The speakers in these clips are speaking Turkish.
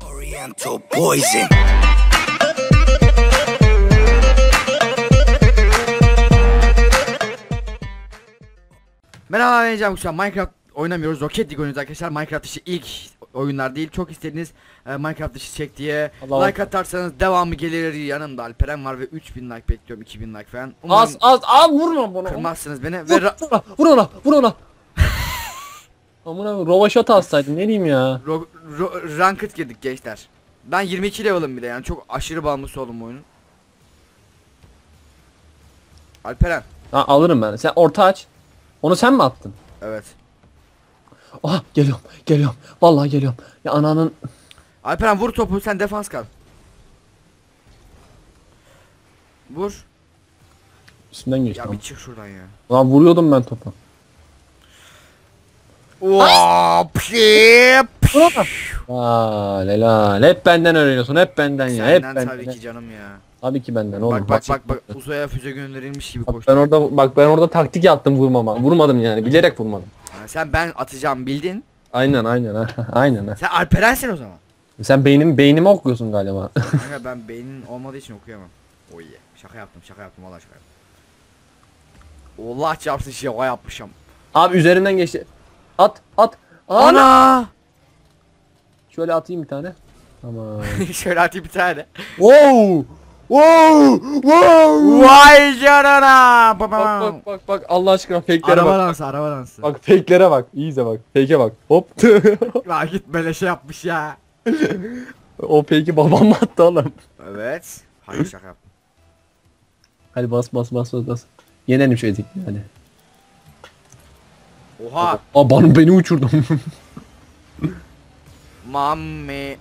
Oriental poison. Merhaba ben Cem Kuşan. Minecraft oynamıyoruz. Rocket League oynuyoruz arkadaşlar. Minecraft dışı ilk oyunlar değil. Çok istediğiniz e, Minecraft dışı çek diye. Allah like atarsanız devamı gelir. Yanımda Alperen var ve 3000 like bekliyorum. 2000 like falan. Az az az vurma bana. kırmazsınız beni. Vur Ve ra- ona, vur ona, vur ona. Amına rovaşat alsaydın ne diyeyim ya. ro- ro- ranked girdik gençler. Ben 22 level'ım bile yani çok aşırı bağımlısı oldum bu oyunun. Alperen. Ha alırım ben. Sen orta aç. Onu sen mi attın? Evet. Aha geliyorum, geliyorum. Vallahi geliyorum. Ya ananın Alperen vur topu sen defans kal. Vur. üstünden geçti. Ya bir çık şuradan ya. Lan vuruyordum ben topu. Hop, şip. Aa helal. Hep benden öğreniyorsun. Hep benden ya. Hep Senden benden. tabii ki canım ya. Tabii ki benden oğlum. Bak bak Bak, bak uzaya füze gönderilmiş gibi Bak koştu. ben orada bak ben orada taktik yaptım vurmama. Vurmadım yani. Bilerek vurmadım. Ha, sen ben atacağım bildin. Aynen aynen ha. aynen ha. Sen Alperensin o zaman. Sen beynim beynimi okuyorsun galiba. Kanka ben beynin olmadığı için okuyamam. O iyi. Şaka yaptım şaka yaptım valla şaka yaptım. Allah çarpsın şaka yapmışım. Abi üzerinden geçti. At at. Ana. Ana! Şöyle atayım bir tane. Tamam. Şöyle atayım bir tane. wow! Wow! Wow! Vay canına! Bak bak bak bak Allah aşkına fake'lere Araba bak. dansı araba dansı. Bak fake'lere bak. İyi izle bak. Fake'e bak. Hop. Ya git böyle şey yapmış ya. o fake'i babam mı attı oğlum? Evet. Hayır şaka yaptım. Hadi bas bas bas bas bas. Yenelim şu ezikli hadi. Oha. Aa bana beni uçurdum. Mami.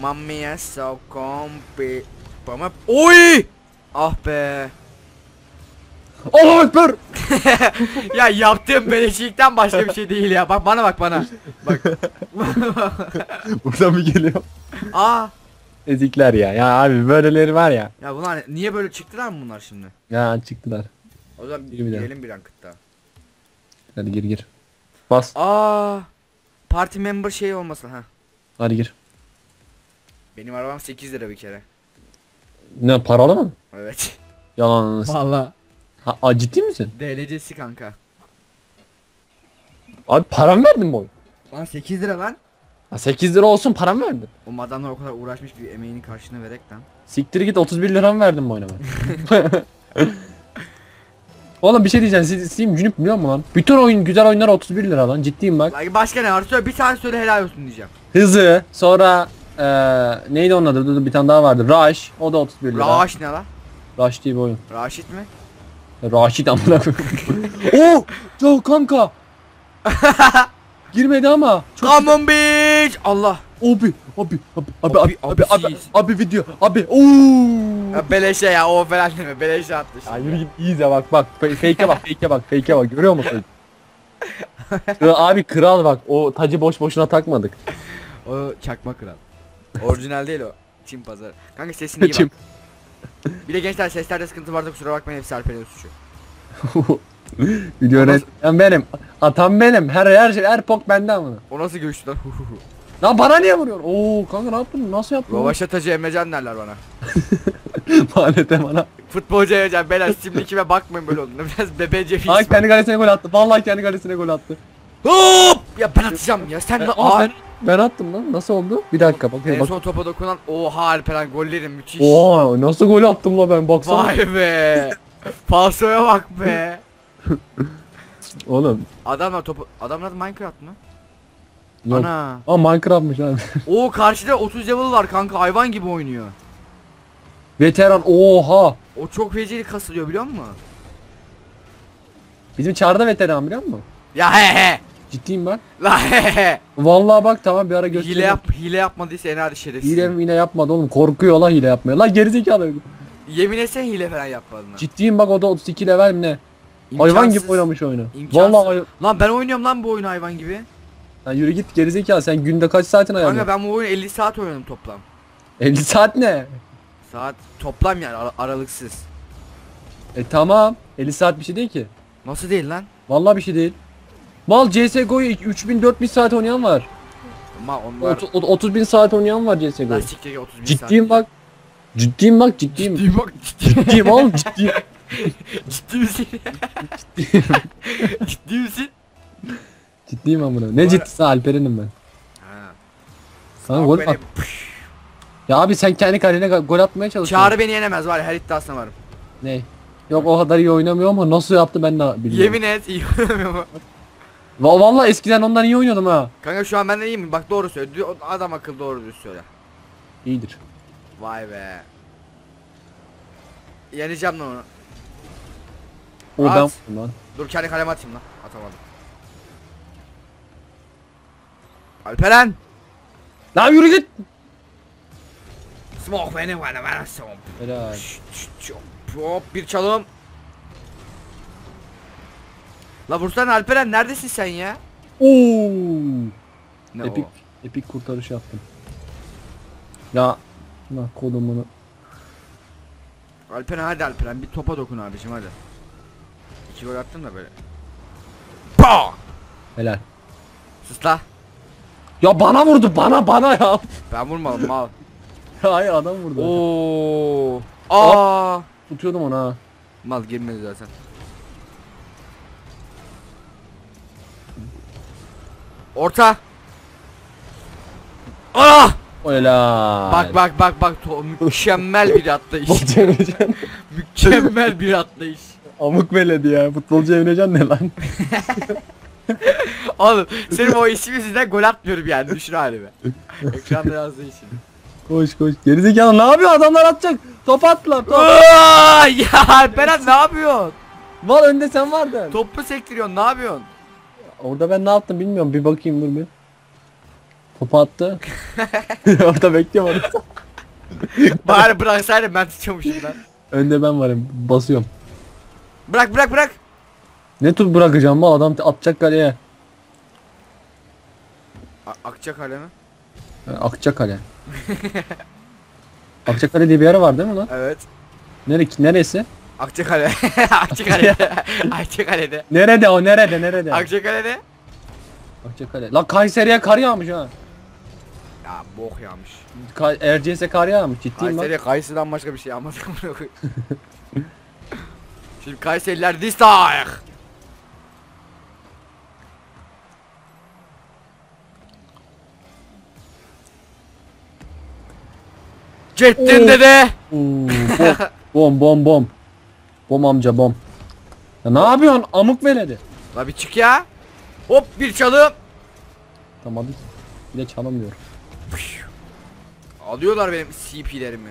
Mami is so comfy. Bana... Oy! Ah be. Allah ekber. ya yaptığım beleşikten başka bir şey değil ya. Bak bana bak bana. Bak. Buradan bir geliyor. Aa. Ezikler ya. Ya abi böyleleri var ya. Ya bunlar niye böyle çıktılar mı bunlar şimdi? Ya çıktılar. O zaman bir girelim bir rankıtta. Hadi gir gir. Bas. Aa. Party member şey olmasın ha. Hadi gir. Benim arabam 8 lira bir kere. Ne paralı mı? Evet. Yalan. Valla. Ha, a, ciddi misin? DLC'si kanka. Abi param verdin bu oyun. Lan 8 lira lan. Ha, 8 lira olsun param verdin. O adamlar o kadar uğraşmış bir emeğinin karşılığını vererek lan. Siktir git 31 liram verdim bu oyuna ben. Oğlum bir şey diyeceğim. Steam cünüp biliyor musun lan? Bütün oyun güzel oyunlar 31 lira lan. Ciddiyim bak. Lan başka ne var? Söyle bir tane söyle helal olsun diyeceğim. Hızı. Sonra eee neydi onun adı? Dur, dur, bir tane daha vardı. Rush. O da 31 lira. Raş ne lan? Rush diye bir oyun. Raşit mi? Raşit amına koyayım. Oo! Yo kanka. Girmedi ama. Çok Come on bitch! Allah. Abi, abi, abi, abi, Abi, abi, abi, abi, video, abi, ooo. Ya beleşe ya o falan deme beleşe attı Ya şimdi. yürü git iyice bak bak Fa- fake'e bak fake'e bak fake'e bak görüyor musun? Abi kral bak o tacı boş boşuna takmadık. O çakma kral. Orijinal değil o. Çin pazarı. Kanka sesini iyi Çim. bak. Bir de gençler seslerde sıkıntı varsa kusura bakmayın hepsi Alper'in suçu. Video yönetmen benim. Atam benim. Her her şey her pok bende ama. O nasıl görüştü lan? Lan bana niye vuruyorsun? Oo kanka ne yaptın? Nasıl yaptın? Rovaşatacı Emrecan derler bana. Manete bana. Futbolcu Emrecan beyler Steam'de kime bakmayın böyle olduğunu. Biraz bebece bir Ay kendi kalesine gol attı. Vallahi kendi kalesine gol attı. Hop! Ya ben atacağım ya sen de Aa, ben, ben attım lan. Nasıl oldu? Bir dakika bakayım En bak. son topa dokunan oha Alperen gollerin müthiş. Oo nasıl gol attım la ben baksana. Vay be. Falsoya bak be. Oğlum. Adamlar topu adamlar Minecraft mı? Yok. Ana. Aa Minecraft'mış abi. O karşıda 30 level var kanka hayvan gibi oynuyor. Veteran oha. O çok fecili kasılıyor biliyor musun? Bizim çağrıda veteran biliyor musun? Ya he he. Ciddiyim ben. La he he. Vallahi bak tamam bir ara göstereyim. Hile yap hile yapmadıysa en hadi şerefsiz. Hile yine yapmadı oğlum. Korkuyor la hile yapmaya. La gerizekalı. Yemin etsene hile falan yapmadığını. Ciddiyim bak o da 32 level mi ne? Hayvan İmkansız. gibi oynamış oyunu. İmkansız. Vallahi hay- Lan ben oynuyorum lan bu oyunu hayvan gibi. Lan yürü git gerizekalı sen günde kaç saatin Kanka ayarlıyorsun? ben bu oyunu 50 saat oynadım toplam. 50 saat ne? Saat toplam yani ara- aralıksız. E tamam. 50 saat bir şey değil ki. Nasıl değil lan? Vallahi bir şey değil. Mal CSGO'yu 3000 4000 saat oynayan var. Ama onlar... 30, 30 bin saat oynayan var CSGO. Lastikleri 30 bin Ciddiyim bak. Ciddiyim bak ciddiyim. Ciddiyim bak ciddiyim. ciddiyim oğlum ciddiyim. Ciddi misin? Ciddi misin? Ciddiyim amına. Ne ciddisi Alperen'im ben. Ha. Sana gol at. Ya abi sen kendi kalene ga- gol atmaya çalışıyorsun. Çağrı beni yenemez var ya her iddiasına varım. Ne? Yok o kadar iyi oynamıyor ama nasıl yaptı ben de bilmiyorum. Yemin et iyi oynamıyor mu? Va vallahi eskiden ondan iyi oynuyordum ha. Kanka şu an benden iyi mi? Bak doğru söyle. Dü- Adam akıllı doğru düz söyle. İyidir. Vay be. Yeneceğim lan onu. O At. ben lan. Dur kendi kaleme atayım lan. Atamadım. Alperen. Lan yürü git. Smoke beni bana bana smoke. Helal. Hop bir çalım. La vursana Alperen neredesin sen ya? Oo. Ne Epik o? epik kurtarış yaptım. Ya lan kodumunu. Alperen hadi Alperen bir topa dokun abicim hadi. İki gol attın da böyle. Pa! Helal. Sus la. Ya bana vurdu bana bana ya. Ben vurmadım mal. Hayır adam vurdu. Oo. Aa. Tutuyordum onu ha. Mal girmedi zaten. Orta. Ah! Helal. Bak bak bak bak to- mükemmel bir atlayış. Futbolcu Emrecan. mükemmel bir atlayış. Amık veledi ya. Futbolcu Emrecan ne lan? Oğlum senin o ismi yüzünden gol atmıyorum yani düşün halimi. Ekranda yazdığı için. Koş koş. Gerizekalı ne yapıyor adamlar atacak. Top attılar top. Ya Berat ne yapıyorsun? Var önde sen vardın. Topu sektiriyorsun ne yapıyorsun? Orada ben ne yaptım bilmiyorum. Bir bakayım dur bir. Topu attı. Orada bekliyorum orada. Bari bıraksaydın ben tutuyormuşum lan. Önde ben varım. Basıyorum. Bırak bırak bırak. Ne tut bırakacağım bu adam atacak kaleye. A- Akça kale mi? Akçakale. Akçakale diye bir yer var değil mi lan? Evet. Nere neresi? Akçakale. Akçakale'de. Akçakale'de. Nerede o nerede nerede? Akçakale'de. Akçakale. Lan Kayseri'ye kar yağmış ha. Ya bok yağmış. Ka Erciyes'e kar yağmış ciddiyim bak. Kayseri Kayseri'den başka bir şey yağmadı. Şimdi Kayseriler this Cettin Oo. dede. Oo, bom bom bom. Bom amca bom. Ya ne yapıyorsun amık veledi. La bir çık ya. Hop bir çalım. Tamam. Bir de çalamıyor. Alıyorlar benim CP'lerimi.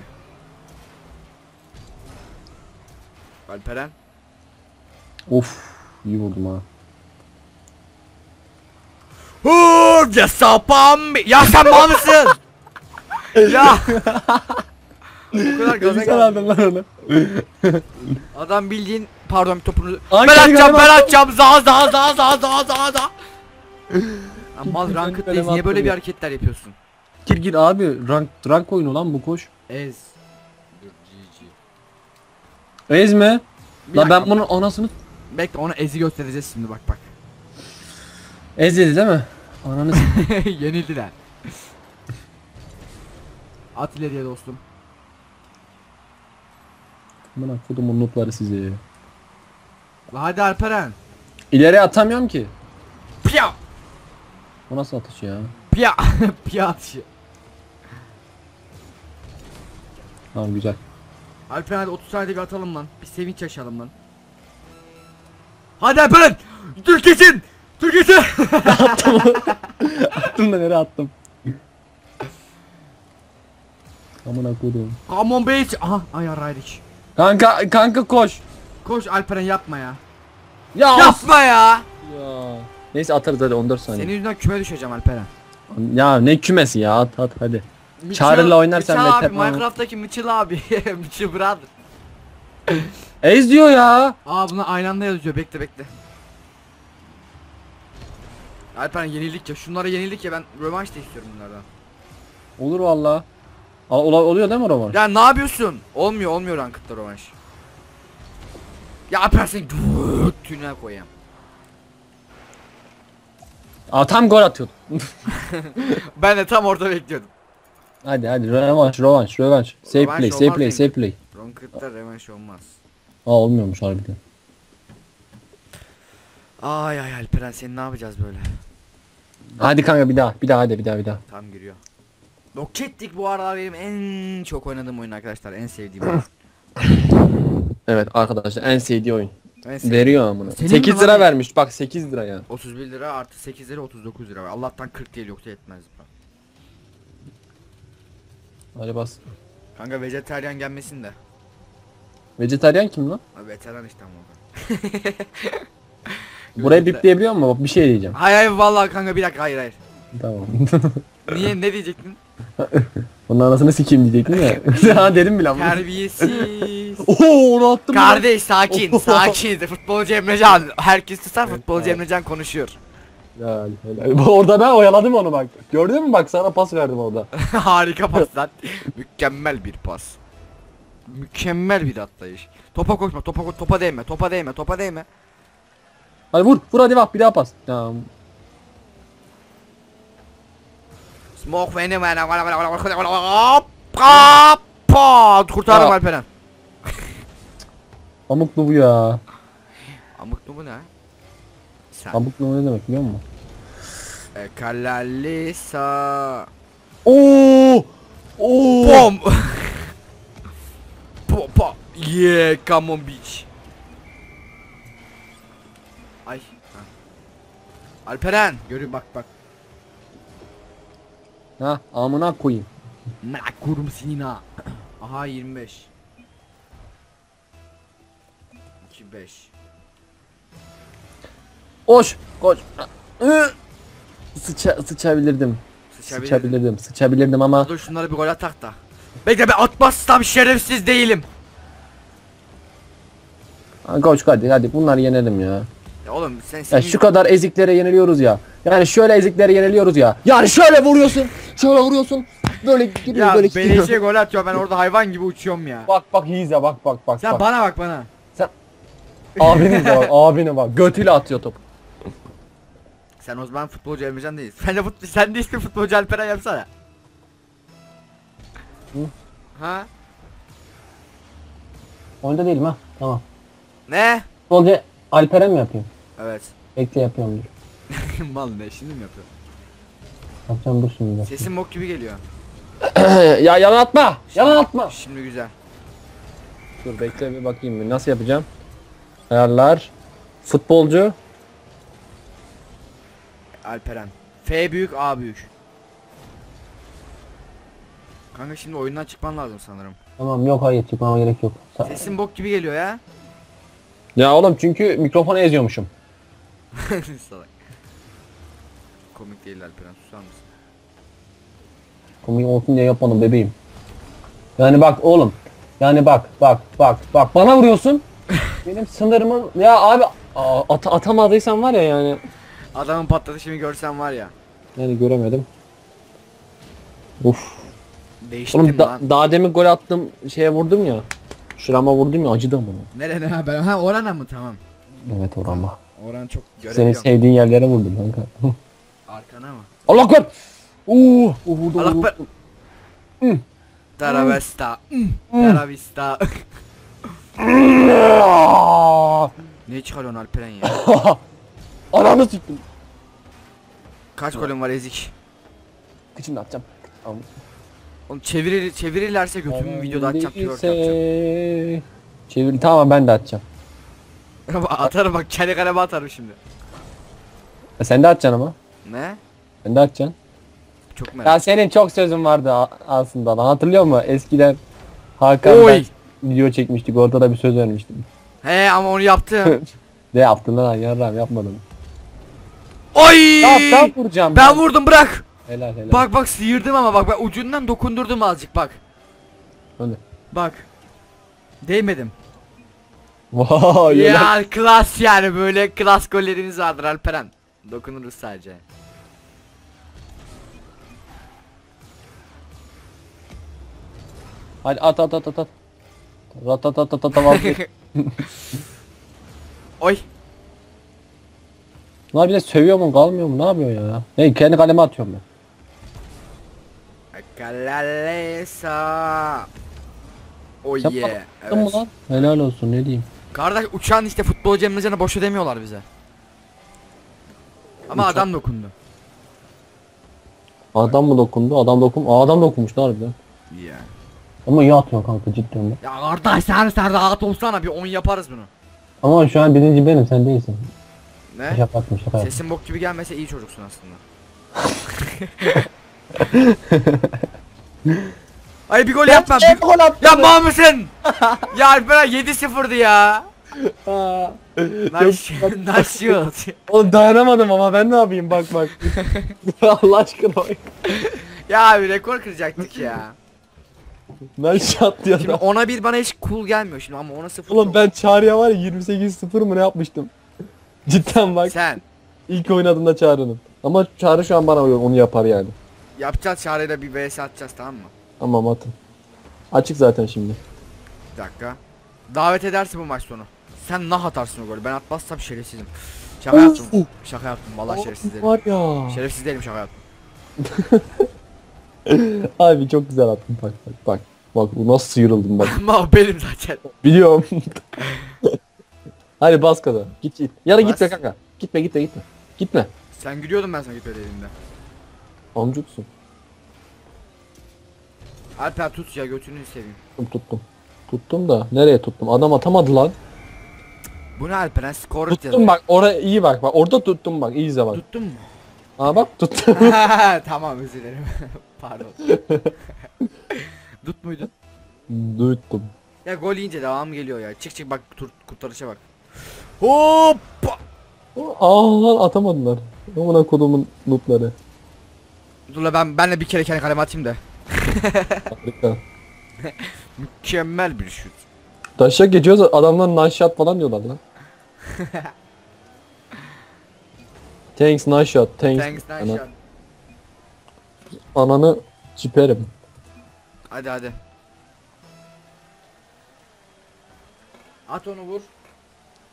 Alperen. Of iyi vurdum ha. Huu, ya sapam. Ya sen mal mısın? Ya. Bu kadar gaza Güzel geldi. aldın lan onu. Adam bildiğin pardon topunu Ay, ben kendi atacağım ben attım. atacağım za za za za za za za. Lan mal kaleme niye böyle bir hareketler yapıyorsun? Gir gir abi rank rank oyunu lan bu koş. Ez. Ez mi? Bir La ben bunun anasını Bekle ona ezi göstereceğiz şimdi bak bak. Ez dedi değil mi? Ananı s- Yenildiler. At ileriye dostum. Bana kodumun notları sizi. La hadi Alperen. İleri atamıyorum ki. Piya. Bu nasıl atış ya? Piya. Piya atışı. Tamam güzel. Alperen hadi 30 saniyede bir atalım lan. Bir sevinç yaşayalım lan. Hadi Alperen. Türkiye'sin. Türkiye'sin. Attım da nereye attım? Amına kodum. Come on bitch. Aha ayarlaydık. Kanka kanka koş. Koş Alperen yapma ya. Ya Yapma ya. Ya. Neyse atarız hadi 14 saniye. Senin yüzünden küme düşeceğim Alperen. Ya ne kümesi ya at at hadi. Mitchell- oynarsan Mitchell abi Minecraft'taki Mitchell abi. Mitchell brother. Ez diyor ya. Aa buna aynı anda yazıyor bekle bekle. Alperen yenildik ya şunlara yenildik ya ben rövanş da istiyorum bunlardan. Olur valla. Ola- oluyor değil mi Roman? Ya ne yapıyorsun? Olmuyor olmuyor rankıtta rövanş. Ya Alperen seni koyayım. Aa tam gol atıyordum. Ben de tam orada bekliyordum. hadi hadi rövanş rövanş rövanş. Save Rövanş play save olmaz play çünkü. save play. Ronker'da revanş olmaz. Aa olmuyormuş harbiden. Ay ay Alperen seni ne yapacağız böyle? Hadi kanka bir daha bir daha hadi bir daha bir daha. Tam giriyor. Roketlik bu aralar benim en çok oynadığım oyun arkadaşlar. En sevdiğim oyun. Evet arkadaşlar en sevdiği oyun. En sevdiğim. Veriyor amına. Senin 8 mi lira lan? vermiş bak 8 lira ya. 31 lira artı 8 lira 39 lira. Allah'tan 40 değil yoksa yetmez. Hadi bas. Kanka vejetaryen gelmesin de. Vejetaryen kim lan? Ha, Veteran işte ama. Burayı bipleyebiliyor musun? Bak bir şey diyeceğim. Hayır hayır vallahi kanka bir dakika hayır hayır. Tamam. Niye ne diyecektin? Onun anasını sikeyim diyecektim ya. ha dedim bile ama. Terbiyesiz. Oho onu attım. Kardeş sakin sakin. Futbolcu Emrecan. Herkes susar futbolcu. Emrecan konuşuyor. Helal, helal. Orada ben oyaladım onu bak. Gördün mü bak sana pas verdim orada. Harika pas lan. Mükemmel bir pas. Mükemmel bir atlayış. Topa koşma, topa ko- topa değme, topa değme, topa değme. Hadi vur vur hadi bak bir daha pas. Tamam. Smoke beni bana bana bana bana bana bana Hoppa! Pat! Kurtardım Ya. Alperen. Pamuklu bu ya. Amıklı bu ne? Sen. Pamuklu ne demek biliyor musun? E, Kalalisa. Oo! Oo! Bom! Pop pop. Yeah, come on bitch. Ay. Alperen, görün bak bak. Ha amına koyayım. Merak kurum sinina. Aha 25. 25. Koş koş. Sıça, sıçabilirdim. Sıçabilirim. Sıçabilirdim. Sıçabilirdim ama Dur şunlara bir gol atak da. Bekle be atmazsam şerefsiz değilim. Ha, koş hadi hadi bunları yenelim ya. Ya oğlum sen Ya senin... şu kadar eziklere yeniliyoruz ya. Yani şöyle eziklere yeniliyoruz ya. Yani şöyle vuruyorsun. Şöyle vuruyorsun. Böyle gidiyor ya böyle gidiyor. beleşe gol atıyor ben orada hayvan gibi uçuyorum ya. Bak bak Yiğit'e bak bak bak. Sen bak. bana bak bana. Abine bak abine bak. Götüyle atıyor top. Sen o zaman futbolcu Emrecan değilsin. Sen de, fut sen de ismi futbolcu Alperen yapsana. Hı? Ha? Oyunda değilim ha. Tamam. Ne? Futbolcu Alperen mi yapayım? Evet. Bekle yapıyorum dur. Mal ne şimdi mi yapıyor? Yapacağım dur şimdi. Sesin bok gibi geliyor. ya yalan atma. Yalan atma. Şimdi güzel. Dur bekle bir bakayım bir nasıl yapacağım. Ayarlar. Futbolcu. Alperen. F büyük A büyük. Kanka şimdi oyundan çıkman lazım sanırım. Tamam yok hayır çıkmama gerek yok. Sa- Sesin bok gibi geliyor ya. Ya oğlum çünkü mikrofonu eziyormuşum. Salak. Komik değil Alperen susar mısın? Komik olsun diye yapmadım bebeğim. Yani bak oğlum. Yani bak bak bak bak bana vuruyorsun. Benim sınırımın ya abi Aa, at atamadıysan var ya yani. Adamın patlatışını görsen var ya. Yani göremedim. Uf. Değiştim Oğlum da, lan. daha demin gol attım şeye vurdum ya. Şurama vurdum ya acıdı ama. Nerede ha ben? Ha Orhan'a mı tamam. Evet orama. Orhan çok Senin göremiyorum. sevdiğin yerlere vurdum kanka. Arkana mı? Allah. Uuu. Uh, vurdum, Allah be- Taravesta. Taravista. Aa! ne çıkarıyorsun Alperen ya? Ananı siktim. Kaç golün var ezik? Kıçımda atacağım. Tamam. Oğlum çevirir, çevirirlerse götümü videoda atacağım. Değilse- Çevir tamam ben de atacağım. atarım bak kendi kaleme atarım şimdi. E, sen de atacaksın ama. Ne? Sen de atacaksın. Çok merak. Ya senin çok sözün vardı aslında lan hatırlıyor musun? Eskiden Hakan ben video çekmiştik orada da bir söz vermiştim. He ama onu yaptım. Ne yaptın lan yarram yapmadım. Oy! Yap ben vuracağım. Ben vurdum bırak. Helal helal. Bak bak sıyırdım ama bak ben ucundan dokundurdum azıcık bak. Öyle. Bak. Değmedim. Vay helal. Ya klas yani böyle klas golleriniz vardır Alperen. Dokunuruz sadece. Hadi at at at at at. At at at at at. Oy. Bunlar bir de sövüyor mu kalmıyor mu ne yapıyor ya? Ne kendi kaleme atıyorum ben. Kalalesa. Oh yeah. Mı Evet. lan? Helal olsun ne diyeyim. Kardeş uçan işte futbolcu emricene boş demiyorlar bize. Ama adam dokundu. Adam mı dokundu? Adam dokun. Aa, adam dokunmuş lan harbiden. Yeah. Ama iyi atıyor kanka cidden de. Ya kardeş sen sen rahat olsana bir 10 yaparız bunu. Ama şu an birinci benim sen değilsin. Ne? Şaka yaptım şaka yaptım. Sesin bok gibi gelmese iyi çocuksun aslında. Ay bir gol yapma. Bir... gol. Yapma mısın? ya Alperen 7-0'dı ya. Nice, nice shot. Oğlum dayanamadım ama ben ne yapayım bak bak. Allah aşkına bak. Ya abi rekor kıracaktık ya. Ben şat diyor Şimdi ona bir bana hiç cool gelmiyor şimdi ama ona 0 Oğlum ben Çağrı'ya var ya 28-0 mı ne yapmıştım? Cidden bak Sen ilk oynadığında Çağrı'nın. Ama Çağrı şu an bana onu yapar yani. yapacağız çağrıyla bir vs atacağız tamam mı? Tamam atın. Açık zaten şimdi. Bir dakika. Davet edersin bu maç sonu. Sen nah atarsın o golü. Ben atmazsam şerefsizim. Şaka yaptım. Şaka yaptım. Vallahi şerefsiz değilim. Var ya. Şerefsiz değilim şaka yaptım. Abi çok güzel attın bak bak bak. Bak bu nasıl sıyrıldım bak. Ama benim zaten. Biliyorum. Hadi bas gaza. Git git. Ya da Bas. gitme kanka. Gitme gitme gitme. Gitme. Sen gülüyordun ben sana gitme dediğimde. Amcuksun. Alper tut ya götünü seveyim. Tuttum tuttum. Tuttum da nereye tuttum? Adam atamadı lan. Bu ne Alperen? Skor Tuttum bak oraya iyi bak bak. Orada tuttum bak. iyi izle bak. Tuttun mu? Aa bak tuttum. tamam özür dilerim. Pardon. Tut muydun? tuttum. Ya gol yiyince devam geliyor ya. Çık çık bak tur, kurtarışa bak. Hoppa. Aa lan atamadılar. Amına kodumun nutları. Dur la ben benle bir kere kendi kaleme atayım da. Harika. Mükemmel bir şut. Taşak geçiyoruz adamlar nice shot falan diyorlar lan. Thanks nice shot. Thanks. Thanks nice Ana- shot. Ananı çiperim. Hadi hadi. At onu vur.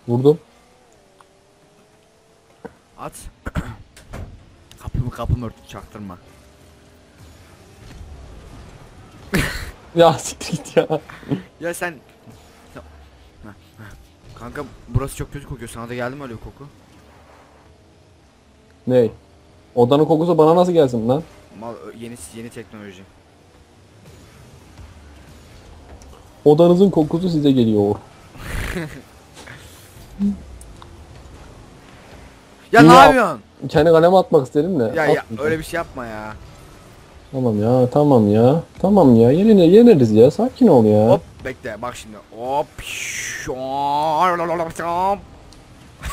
Vurdum. At. kapımı kapımı örtü çaktırma. Ya siktir git ya. Ya sen... Kanka burası çok kötü kokuyor. Sana da geldi mi öyle bir koku? Ney? Odanın kokusu bana nasıl gelsin lan? Mal yeni yeni teknoloji. Odanızın kokusu size geliyor. Ya ne yap- yapıyorsun? Kendi kaleme atmak istedim de. Ya ya atmayacağım. öyle bir şey yapma ya. Tamam ya tamam ya. Tamam ya yenine yeneriz ya sakin ol ya. Hop bekle bak şimdi. Hop.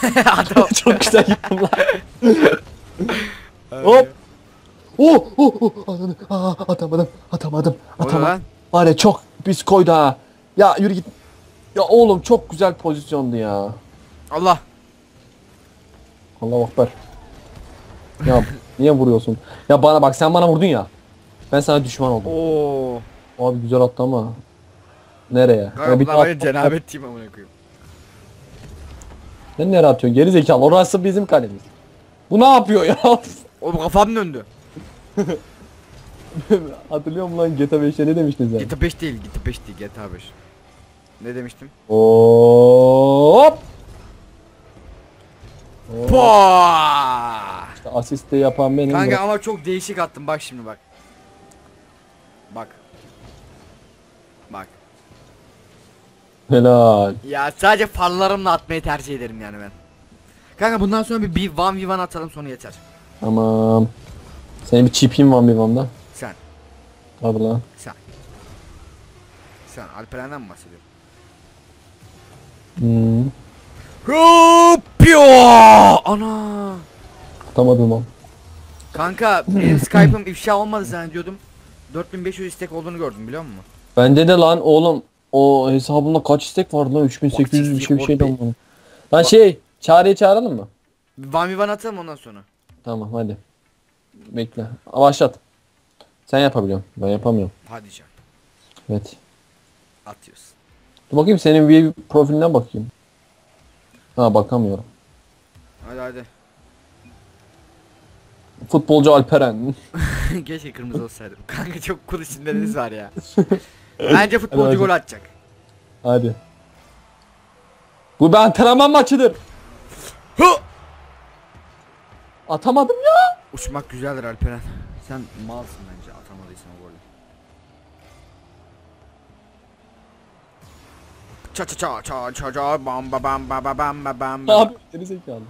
Adam. Çok güzel gittim lan. Hop. Oh oh oh ananı Aa, atamadım atamadım atamadım. Var ya çok pis koydu ha. Ya yürü git. Ya oğlum çok güzel pozisyondu ya. Allah. Allah akbar. Ya niye vuruyorsun? Ya bana bak sen bana vurdun ya. Ben sana düşman oldum. Oo. Abi güzel attı ama. Nereye? Ya Kanka bunlar daha beni cenabet diyeyim amına koyayım. Sen nereye atıyorsun? Geri zekalı. Orası bizim kalemiz. Bu ne yapıyor ya? Oğlum kafam döndü. Hatırlıyor musun lan GTA 5'e ne demiştin sen? GTA 5 değil, GTA 5 değil, GTA 5. Ne demiştim? Hop! Hop. Paaaaaa! İşte asist de yapan benim. Kanka ama çok değişik attım bak şimdi. Bak. Bak. Helal. Ya sadece farlarımla atmayı tercih ederim yani ben. Kanka bundan sonra bir, bir 1v1 atalım sonra yeter. Tamam. Senin bir çipin var bir vanda. Sen, Hadi lan. sen. Sen Alperen'den mi bahsediyorsun? Hmm. Hopyo! Ana! Atamadım lan. Kanka benim Skype'ım ifşa olmadı zannediyordum. 4500 istek olduğunu gördüm biliyor musun? Bende de lan oğlum o hesabımda kaç istek vardı lan 3800 bir şey bir şey de olmadı. Lan şey çağrıya çağıralım mı? 1v1 atalım ondan sonra. Tamam hadi. Bekle. Başlat. Sen yapabiliyorsun. Ben yapamıyorum. Hadi canım. Evet. Atıyorsun. Dur bakayım senin bir profiline bakayım. Ha bakamıyorum. Hadi hadi. Futbolcu Alperen. Keşke kırmızı olsaydım. Kanka çok cool isimleriniz var ya. Bence futbolcu gol atacak. Hadi. Bu bir antrenman maçıdır. Hı! Atamadım ya. Uçmak güzeldir Alperen. Sen malsın bence atamadıysan o golü. Ça ça ça ça ça ça bam ba bam ba ba bam ba bam. Abi geri zekalı.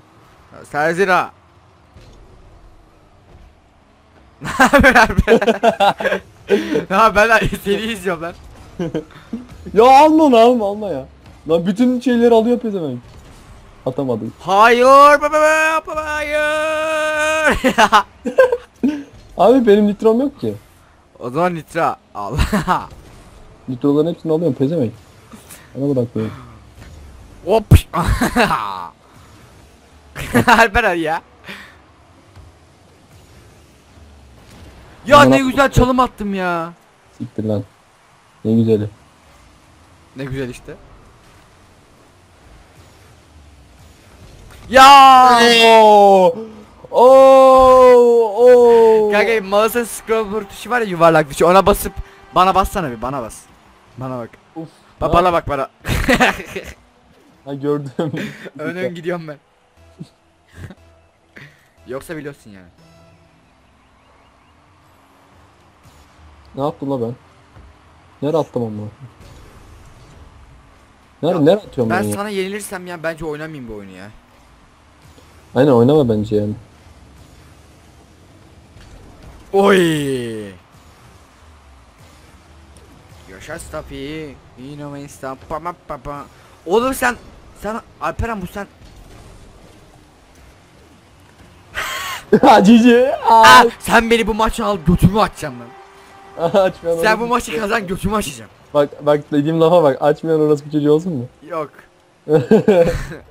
Serzira. Ne haber Alperen? Ya ben seni izliyorum lan. Ya alma onu alma alma ya. Lan bütün şeyleri alıyor pezevenk. Atamadım. Hayır baba baba hayır. Abi benim nitrom yok ki. o zaman Nitra. Allah. Nitroların hepsini alıyorum pezevenk. Bana bırak böyle. Hop. Alperen ya. Ya ne güzel çalım attım ya. Siktir lan. Ne güzeli. Ne güzel işte. Ya! Oo! Oo! Oo! Kanka mouse'un scroll tuşu var ya yuvarlak tuşu ona basıp bana bassana bir bana bas. Bana bak. Uf. Ba bana bak bana. Ha gördüm. ön ön gidiyorum ben. Yoksa biliyorsun yani. Ne yaptım la ben? Nereye attım onu? Nerede, nereye atıyorum ben, Ben ya? sana yenilirsem ya bence oynamayayım bu oyunu ya. Aynen oynama bence yani. Oy. Yaşa Stafi. Yine. Pa pa pa pa. Oğlum sen sen Alperen bu sen cici. Aa, sen beni bu maça al götümü açacağım lan. Açmayan Sen bu maçı kazan götümü açacağım. Bak bak dediğim lafa bak. Açmayan orası bir çocuğu olsun mu? Yok.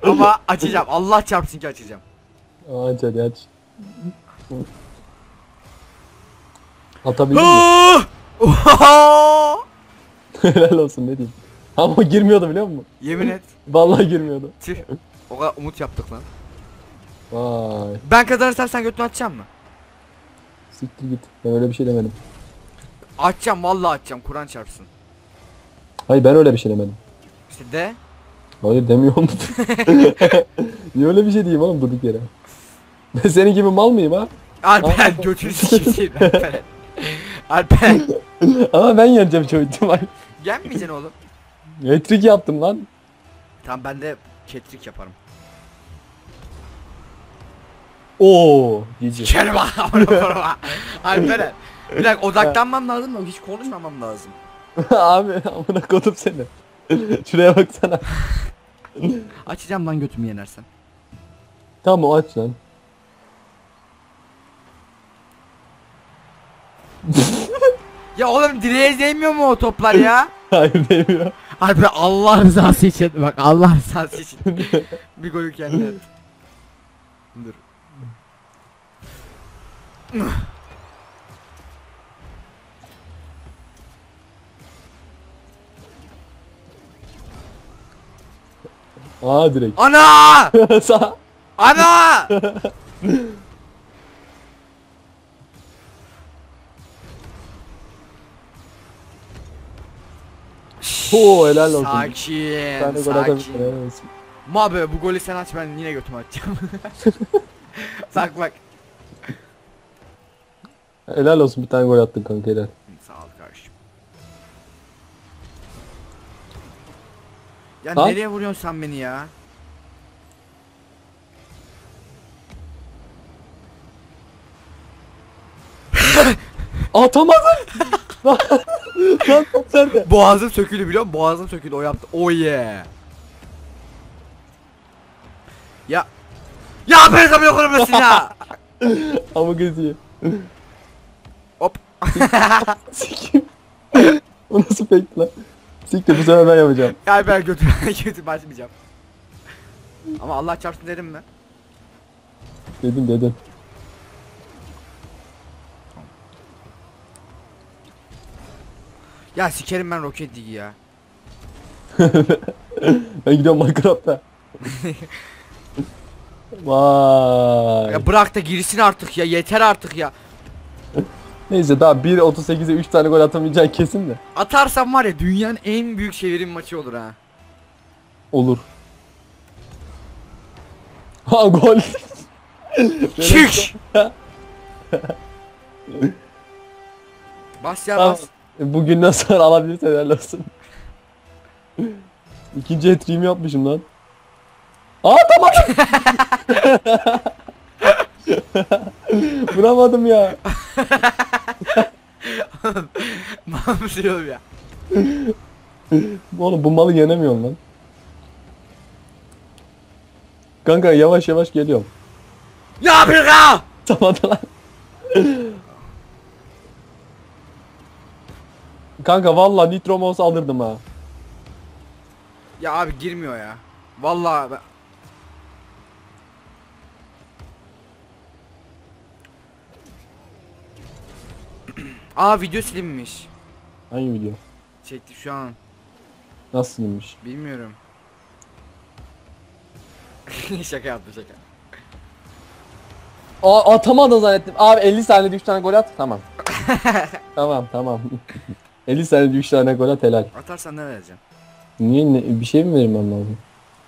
Ama açacağım. Allah çarpsın ki açacağım. Aa, aç hadi aç. Atabildin mi? Helal olsun ne diyeyim. Ama girmiyordu biliyor musun? Yemin et. Vallahi girmiyordu. Tüh. O kadar umut yaptık lan. Vay. Ben kazanırsam sen götünü açacağım mı? Siktir git. Ben öyle bir şey demedim. Açacağım vallahi açacağım. Kur'an çarpsın. Hayır ben öyle bir şey demedim. İşte de. Hayır demiyorum. Niye öyle bir şey diyeyim oğlum durduk yere. Ben senin gibi mal mıyım ha? Alperen götünü sikeyim Alperen. Alperen. Ama ben yeneceğim çok ihtimal. Gelmeyeceksin oğlum. Hat-trick yaptım lan. Tamam ben de ketrik yaparım. Oo, cici. Kerem Alperen. Bir dakika odaklanmam lazım mı? Hiç konuşmamam lazım. Abi amına kodum seni. Şuraya baksana. Açacağım lan götümü yenersen. Tamam aç lan. Ya oğlum direğe değmiyor mu o toplar ya? Hayır demiyor. Alper Allah rızası için bak Allah rızası için. bir golü kendine. Dur. Aa direkt. Ana! Sağ. Ana! Oo helal olsun. Sakin, Bir tane gol sakin. atabilir. helal olsun. Mabe bu golü sen aç ben yine götümü açacağım. bak bak. Helal olsun bir tane gol attın kanka helal. Ya Lan. nereye vuruyorsun sen beni ya? Atamadım. Lan lan top sende. Boğazım söküldü biliyor musun? Boğazım söküldü o yaptı. Oh yeah. Ya. Ya ben sana dokunamıyorsun ya. Ama gözüyor. Hop. O nasıl fake lan? Siktir bu sefer ben yapacağım. Ya ben götür götür açmayacağım. Ama Allah çarpsın dedim mi? Dedim dedim. Ya sikerim ben Rocket League'i ya. Ben gidiyorum Minecraft'ta. Vay. Ya bırak da girsin artık ya yeter artık ya. Neyse daha 1.38'e 3 tane gol atamayacaksın kesin de. Atarsam var ya dünyanın en büyük çevirim maçı olur ha. Olur. Ha gol. Çık. bas ya bas. Bugünden sonra alabilirsen helal olsun. İkinci hat yapmışım lan. Aa tamam. Vuramadım ya. Mahmut oğlum ya. Oğlum bu malı yenemiyorum lan. Kanka yavaş yavaş geliyorum. Ya bırak. Tamam lan. Kanka valla nitro mouse alırdım ha. Ya abi girmiyor ya. Vallahi ben... Aa video silinmiş. Hangi video? Çekti şu an. Nasıl silinmiş? Bilmiyorum. şaka yaptım şaka. Aa atamadın zannettim. Abi 50 saniyede 3 tane gol at. Tamam. tamam tamam. 50 saniyede 3 tane gol at helal. Atarsan ne vereceğim? Niye ne, bir şey mi vermem lazım?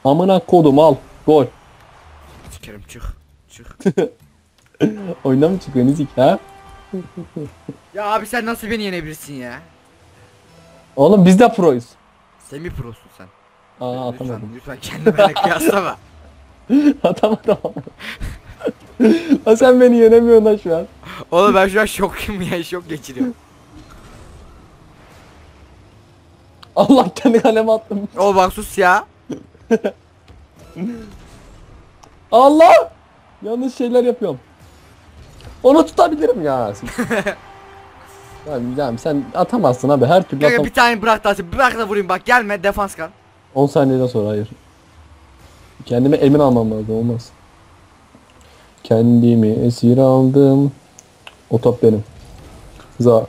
Amına kodum al. Gol. Sikerim çık. Çık. Oyundan mı çıkıyor Nizik ha? Ya abi sen nasıl beni yenebilirsin ya? Oğlum biz de proyuz. Semi prosun sen. Aa lütfen, atamadım. lütfen kendini benimle kıyaslama. atamadım. Lan sen beni yenemiyorsun lan şu an. Oğlum ben şu an şokum ya şok geçiriyorum. Allah kendi kaleme attım. Oğlum bak sus ya. Allah! Yanlış şeyler yapıyorum. Onu tutabilirim ya. Abi, abi sen atamazsın abi her türlü Kanka atam. bir tane bırak da bırak da vurayım bak gelme defans kal. 10 saniyeden sonra hayır. Kendime emin almam lazım olmaz. Kendimi esir aldım. O top benim. Za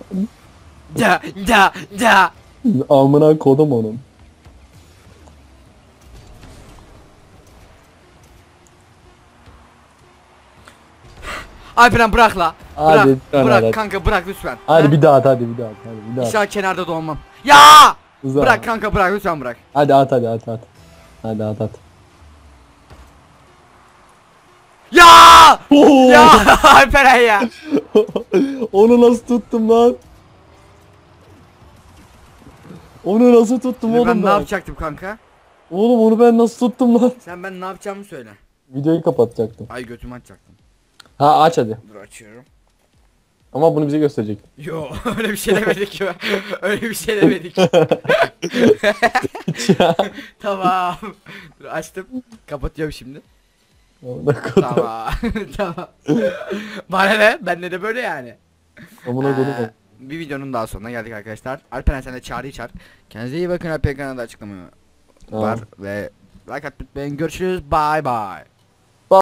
Da da da. amına kodum onun. Alperen bırak la. Hadi, Bırak, lütfen bırak hadi. kanka bırak lütfen. Hadi Ha? bir daha at hadi bir daha at hadi bir daha. at. İnşallah kenarda da olmam. Ya! Za. Bırak kanka bırak lütfen bırak. Hadi at hadi at at. Hadi at at. Ya! ya Alperen ya. onu nasıl tuttum lan? Onu nasıl tuttum oğlum ben ne ben? yapacaktım kanka? Oğlum onu ben nasıl tuttum lan? Sen ben ne yapacağımı söyle. Videoyu kapatacaktım. Ay götümü açacaktım. Ha aç hadi. Dur açıyorum. Ama bunu bize gösterecek. Yo öyle bir şey demedik ya. öyle bir şey demedik. tamam. Dur açtım. Kapatıyorum şimdi. Tamam. tamam. Bana ne? Bende de böyle yani. Amına kodum. Ee, bir videonun daha sonuna geldik arkadaşlar. Alperen sen de çağrıyı çağır. Kendinize iyi bakın. Alperen kanalda açıklama Tamam. var ve like atmayı unutmayın. Görüşürüz. Bye bye.